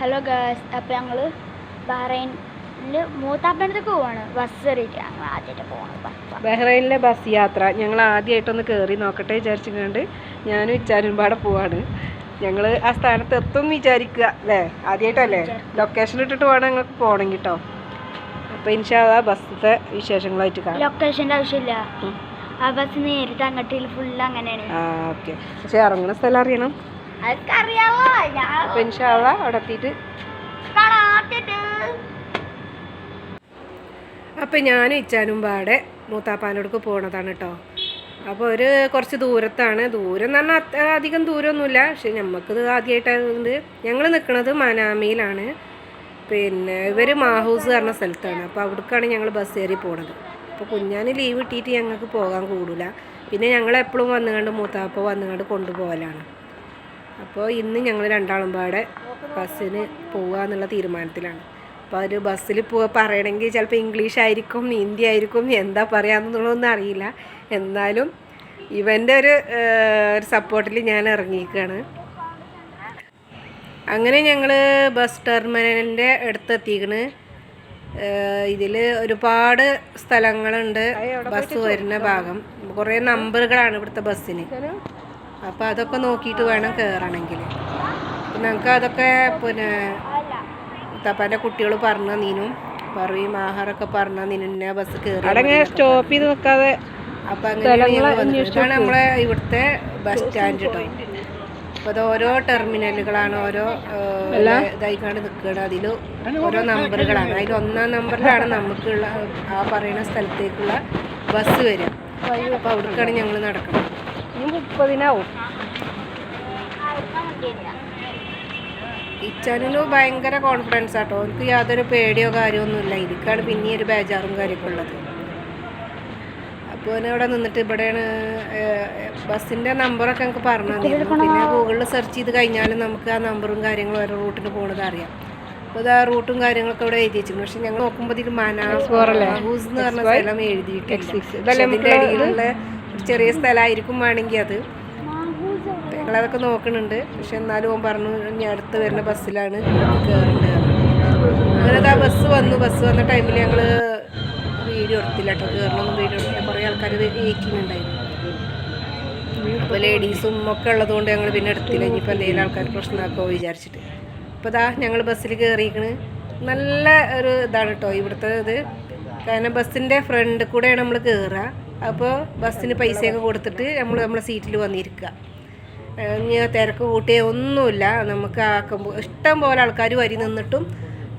Hello girls അപ്പോൾ ഞങ്ങൾ ബഹ്റൈനിൽ മൂത്താപ്പനത്തേക്ക് പോവാണ്. ബസ് കയറിയിട്ട് ഞങ്ങൾ ആദ്യമായിട്ട് പോകണം ബഹ്റൈനിലെ ബസ് യാത്ര. ഞങ്ങൾ ആദ്യമായിട്ടൊന്ന് കയറി നോക്കട്ടെ വിചാരിച്ചുകൊണ്ട് ഞാനും ഇച്ചാനും പാടെ പോവാണ്. ഞങ്ങൾ ആ സ്ഥാനത്ത് എത്തും വിചാരിക്കുക അല്ലേ? ആദ്യമായിട്ടല്ലേ ലൊക്കേഷൻ ഇട്ടിട്ട് വേണം ഞങ്ങൾക്ക് പോകണം കേട്ടോ അപ്പോൾ ഇൻഷാ ബസ്സിലത്തെ വിശേഷങ്ങളായിട്ട് കാണാം. ലൊക്കേഷന്റെ ആവശ്യമില്ല. ആ ബസ് നേരിട്ട് അങ്ങോട്ട് ഫുൾ അങ്ങനെയാണ്. ആ ഓക്കെ പക്ഷേ ഇറങ്ങുന്ന സ്ഥലം അറിയണം. അറിയാമോ ഞാൻ അവിടെ എത്തിയിട്ട് ഞാനും ഇച്ചാനും പാടെ മൂത്താപ്പാനോടക്ക് പോണതാണ് കേട്ടോ അപ്പോൾ ഒരു കുറച്ച് ദൂരത്താണ്. ദൂരം എന്ന് പറഞ്ഞാൽ അധികം ദൂരമൊന്നുമില്ല. പക്ഷെ നമുക്കിത് ആദ്യമായിട്ടായതുകൊണ്ട് ഞങ്ങൾ നിൽക്കുന്നത് മനാമിയിലാണ്. പിന്നെ ഇവർ മാഹൂസ് പറഞ്ഞ സ്ഥലത്താണ്. അപ്പോൾ അവിടേക്കാണ് ഞങ്ങൾ ബസ് കയറി പോണത്. അപ്പോൾ കുഞ്ഞാന് ലീവ് കിട്ടിയിട്ട് ഞങ്ങൾക്ക് പോകാൻ കൂടില്ല പിന്നെ ഞങ്ങൾ എപ്പോഴും വന്നുകൊണ്ട് മൂത്താപ്പ വന്നുകൊണ്ട് കൊണ്ടുപോകലാണ് അപ്പോൾ ഇന്ന് ഞങ്ങൾ രണ്ടാളും പാടെ ബസ്സിന് പോവുക എന്നുള്ള തീരുമാനത്തിലാണ്. അപ്പോൾ ഒരു ബസ്സിൽ പോവുക പറയണമെങ്കിൽ ചിലപ്പോൾ ഇംഗ്ലീഷ് ആയിരിക്കും ഹിന്ദി ആയിരിക്കും എന്താ പറയാമെന്നുള്ളതൊന്നും അറിയില്ല. എന്നാലും ഇവന്റെ ഒരു ഒരു സപ്പോർട്ടിൽ ഞാൻ ഇറങ്ങിയിരിക്കുകയാണ്. അങ്ങനെ ഞങ്ങൾ ബസ് ടെർമിനലിന്റെ അടുത്തെത്തിക്കണ് ഇതിൽ ഒരുപാട് സ്ഥലങ്ങളുണ്ട്. ബസ് വരുന്ന ഭാഗം. കുറേ നമ്പറുകളാണ് ഇവിടുത്തെ ബസ്സിന്. അപ്പോൾ അതൊക്കെ നോക്കിയിട്ട് വേണം കയറണമെങ്കിൽ ഞങ്ങൾക്ക് അതൊക്കെ പിന്നെ തപ്പാന്റെ കുട്ടികൾ പറഞ്ഞ നീനും പറയും ആഹാറൊക്കെ പറഞ്ഞ നിന്നെ ബസ് കയറി സ്റ്റോപ്പ് ചെയ്ത് നിൽക്കാതെ അപ്പം അങ്ങനെയാണ് നമ്മളെ ഇവിടുത്തെ ബസ് സ്റ്റാൻഡ് കേട്ടോ അപ്പോൾ അത് ഓരോ ടെർമിനലുകളാണ് ഓരോ ഇതായിക്കാണ്ട് നിൽക്കുകയാണ് അതിൽ ഓരോ നമ്പറുകളാണ്. അതിൽ ഒന്നാം നമ്പറിലാണ് നമുക്കുള്ള ആ പറയുന്ന സ്ഥലത്തേക്കുള്ള ബസ് വരിക. അപ്പോൾ അവിടേക്കാണ് ഞങ്ങൾ നടക്കണം ഇനി മുപ്പതിനാവും. ഇച്ചാനിന് ഭയങ്കര കോൺഫിഡൻസ് ആട്ടോ. എനിക്ക് യാതൊരു പേടിയോ കാര്യമൊന്നുമില്ല. ഇരിക്കാണ് പിന്നെ ഒരു ബേജാറും കാര്യമൊക്കെ ഉള്ളത്. അപ്പോൾ ഇവിടെ നിന്നിട്ട് ഇവിടെയാണ് ബസ്സിന്റെ നമ്പറൊക്കെ എനിക്ക് പറഞ്ഞു തന്നിരുന്നു പിന്നെ ഗൂഗിളിൽ സെർച്ച് ചെയ്ത് കഴിഞ്ഞാലും നമുക്ക് ആ നമ്പറും കാര്യങ്ങളും ഓരോ റൂട്ടിന് പോകുന്നത് അറിയാം. അപ്പോൾ ആ റൂട്ടും കാര്യങ്ങളൊക്കെ ഇവിടെ എഴുതി വെച്ചിരുന്നു പക്ഷെ ഞങ്ങൾ നോക്കുമ്പോൾ ഇതിൽ മനാസ് എന്ന് പറഞ്ഞ സ്ഥലം എഴുതിയിട്ടില്ല. ഇതിന്റെ ഇടയിലുള്ള ചെറിയ സ്ഥലമായിരിക്കും വേണമെങ്കിൽ അത്. ഞങ്ങളതൊക്കെ നോക്കുന്നുണ്ട് പക്ഷെ എന്നാലും ഓൻ പറഞ്ഞു ഇനി അടുത്ത് വരുന്ന ബസ്സിലാണ് കയറേണ്ടത് അങ്ങനെ ആ ബസ് വന്നു. ബസ് വന്ന ടൈമിൽ ഞങ്ങൾ വീഡിയോ എടുത്തില്ല കേട്ടോ. കയറണമെന്നും വീഡിയോ എടുത്തില്ല. കുറേ ആൾക്കാർ വെയിറ്റിംഗ് ഉണ്ടായിരുന്നു അപ്പോൾ ലേഡീസും ഒക്കെ ഉള്ളതുകൊണ്ട് ഞങ്ങൾ പിന്നെ എടുത്തില്ല. ഇനിയിപ്പോൾ എന്തെങ്കിലും ആൾക്കാർ പ്രശ്നമാക്കോ വിചാരിച്ചിട്ട്. അപ്പോൾ ഇതാ ഞങ്ങൾ ബസ്സിൽ കയറിയിരിക്കണ് നല്ല ഒരു ഇതാണ് കേട്ടോ ഇവിടുത്തെ ഇത്. കാരണം ബസ്സിന്റെ ഫ്രണ്ട് കൂടെയാണ് നമ്മൾ കയറുക അപ്പോൾ ബസ്സിന് പൈസയൊക്കെ കൊടുത്തിട്ട് നമ്മൾ നമ്മളെ സീറ്റിൽ വന്നിരിക്കുക ഇനി തിരക്ക് കൂട്ടിയ ഒന്നുമില്ല. നമുക്ക് ആക്കുമ്പോൾ ഇഷ്ടം പോലെ ആൾക്കാർ വരി നിന്നിട്ടും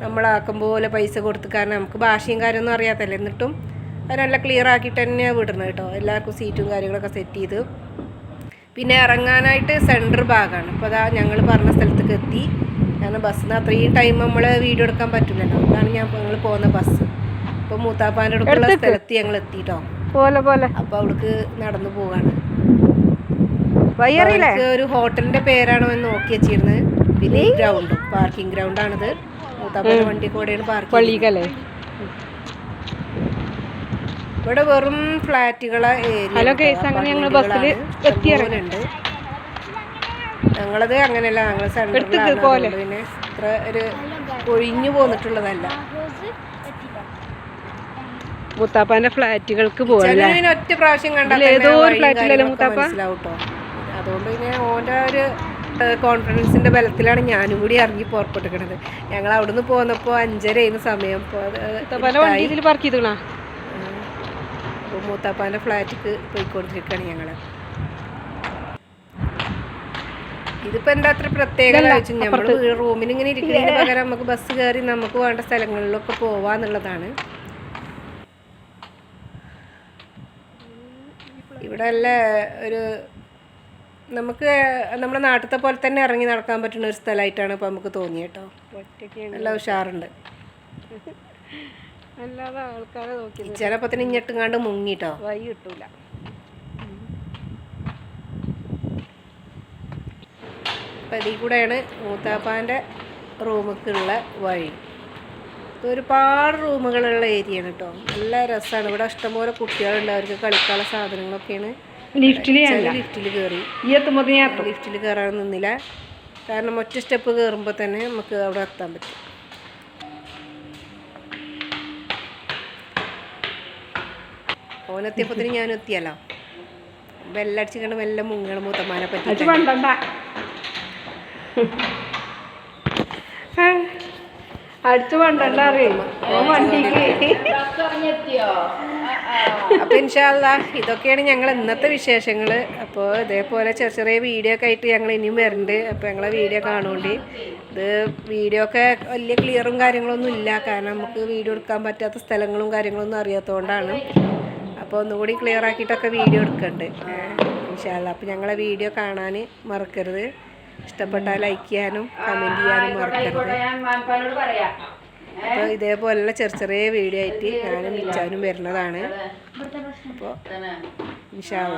നമ്മളാക്കും പോലെ പൈസ കൊടുത്ത് കാരണം നമുക്ക് ഭാഷയും കാര്യമൊന്നും അറിയാത്തല്ലേ. എന്നിട്ടും അത് നല്ല ക്ലിയർ ആക്കിയിട്ട് തന്നെയാണ് വിടുന്നത് കേട്ടോ. എല്ലാവർക്കും സീറ്റും കാര്യങ്ങളൊക്കെ സെറ്റ് ചെയ്ത്. പിന്നെ ഇറങ്ങാനായിട്ട് സെന്റർ ഭാഗമാണ് അപ്പോൾ അതാ ഞങ്ങൾ പറഞ്ഞ സ്ഥലത്തേക്ക് എത്തി. കാരണം ബസ്സിന് അത്രയും ടൈം നമ്മൾ വീഡിയോ എടുക്കാൻ പറ്റില്ലല്ലോ. അതാണ് ഞാൻ ഞങ്ങൾ പോകുന്ന ബസ്. അപ്പോൾ മൂത്താപ്പാന്റെ അടുത്തുള്ള സ്ഥലത്ത് ഞങ്ങൾ എത്തിട്ടോ. പോലെ പോലെ. അപ്പോൾ അവൾക്ക് നടന്നു പോവാണ്. ഒരു ഹോട്ടലിന്റെ പേരാണോ എന്ന് നോക്കി വെച്ചിരുന്നത്. പിന്നെ ഗ്രൗണ്ട് ഗ്രൗണ്ടും പാർക്കിംഗ് ഗ്രൗണ്ടാണിത് മൂത്താപ്പന്റെ വണ്ടി കൂടെയാണ് പാർക്കിംഗ് ഇവിടെ വെറും ഫ്ലാറ്റുകളെ ഹലോ കേസ് അങ്ങനെ ഞങ്ങൾ ബസ്സിൽ ഞങ്ങളത് അങ്ങനെയല്ല ഞങ്ങൾ സെൻട്രലാണ് പിന്നെ ഇത്ര ഒരു ഒഴിഞ്ഞു പോന്നിട്ടുള്ളതല്ല. മുത്താപ്പാന്റെ ഫ്ലാറ്റുകൾക്ക് പിന്നെ ഒറ്റ പ്രാവശ്യം കണ്ടാൽ ഏതോ ഒരു ഫ്ലാറ്റിലല്ലേ മൂത്താപ്പ? അതുകൊണ്ട് പിന്നെ ഓന്റെ ഒരു കോൺഫിഡൻസിന്റെ ബലത്തിലാണ് ഞാനും കൂടി ഇറങ്ങി പുറപ്പെട്ടിരിക്കണത്. ഞങ്ങൾ അവിടുന്ന് പോന്നപ്പോൾ അഞ്ചര ആയിരുന്നു സമയം. ഇപ്പോൾ അത് മുത്താപ്പാന്റെ വണ്ടി ഇതിൽ പാർക്ക് അപ്പോൾ മൂത്താപ്പാന്റെ ഫ്ലാറ്റിക്ക് പോയിക്കൊണ്ടിരിക്കുകയാണ് ഞങ്ങൾ ഇതിപ്പോ എന്താ അത്ര പ്രത്യേകത വെച്ച് നമ്മൾ റൂമിൽ ഇങ്ങനെ ഇരിക്കുന്നതിന് പകരം നമുക്ക് ബസ് കയറി നമുക്ക് വേണ്ട സ്ഥലങ്ങളിലൊക്കെ പോവാന്നുള്ളതാണ്. ഇവിടെ അല്ല ഒരു നമുക്ക് നമ്മുടെ നാട്ടിലത്തെ പോലെ തന്നെ ഇറങ്ങി നടക്കാൻ പറ്റുന്ന ഒരു സ്ഥലമായിട്ടാണ് ഇപ്പോൾ നമുക്ക് തോന്നിയത് കേട്ടോ നല്ല ഉഷാറുണ്ട്. അല്ലാതെ ആൾക്കാരെ നോക്കി ചിലപ്പോൾ തന്നെ ഇഞ്ഞിട്ടുങ്ങാണ്ട് മുങ്ങിട്ടോ വൈ കിട്ടൂല. അപ്പം ഇതിൽ കൂടെയാണ് മൂത്താപ്പാന്റെ റൂമിലേക്കുള്ള വഴി. ഇത് ഒരുപാട് റൂമുകളുള്ള ആണ് കേട്ടോ നല്ല രസമാണ് ഇവിടെ ഇഷ്ടംപോലെ കുട്ടികളുണ്ട്. അവർക്ക് കളിക്കാനുള്ള സാധനങ്ങളൊക്കെയാണ്. ലിഫ്റ്റിൽ ലിഫ്റ്റിൽ കയറി ലിഫ്റ്റിൽ കയറാൻ നിന്നില്ല. കാരണം ഒറ്റ സ്റ്റെപ്പ് കയറുമ്പോൾ തന്നെ നമുക്ക് അവിടെ എത്താൻ പറ്റും. ഓനെത്തിയപ്പത്തിന് ഞാൻ എത്തിയല്ലോ ബെല്ലടിച്ച് കണ്ട് മെല്ലെ മുങ്ങണം മൂത്തമാനെ പറ്റി അടിച്ചു പണ്ടണ്ട ഇതൊക്കെയാണ് ഞങ്ങൾ ഇന്നത്തെ വിശേഷങ്ങൾ അപ്പോൾ ഇതേപോലെ ചെറിയ ചെറിയ വീഡിയോ ഒക്കെ ആയിട്ട് ഞങ്ങൾ ഇനിയും വരുന്നുണ്ട് അപ്പോൾ ഞങ്ങളെ വീഡിയോ കാണുകൊണ്ട് ഇത് വീഡിയോ ഒക്കെ വലിയ ക്ലിയറും കാര്യങ്ങളൊന്നും ഇല്ല. കാരണം നമുക്ക് വീഡിയോ എടുക്കാൻ പറ്റാത്ത സ്ഥലങ്ങളും കാര്യങ്ങളൊന്നും അറിയാത്തതുകൊണ്ടാണ് അപ്പോൾ ഒന്നുകൂടി ക്ലിയർ ആക്കിയിട്ടൊക്കെ വീഡിയോ എടുക്കുന്നുണ്ട് ഇൻഷാല്ല അപ്പോൾ ഞങ്ങളെ വീഡിയോ കാണാൻ മറക്കരുത്. ഇഷ്ടപ്പെട്ടാൽ ലൈക്ക് ചെയ്യാനും കമന്റ് ചെയ്യാനും മറക്കരുത്. അപ്പോൾ ഇതേപോലുള്ള ചെറിയ ചെറിയ വീഡിയോ ആയിട്ട് ഞാനും മിച്ചാനും വരുന്നതാണ്. അപ്പോൾ ഇൻഷാല്ല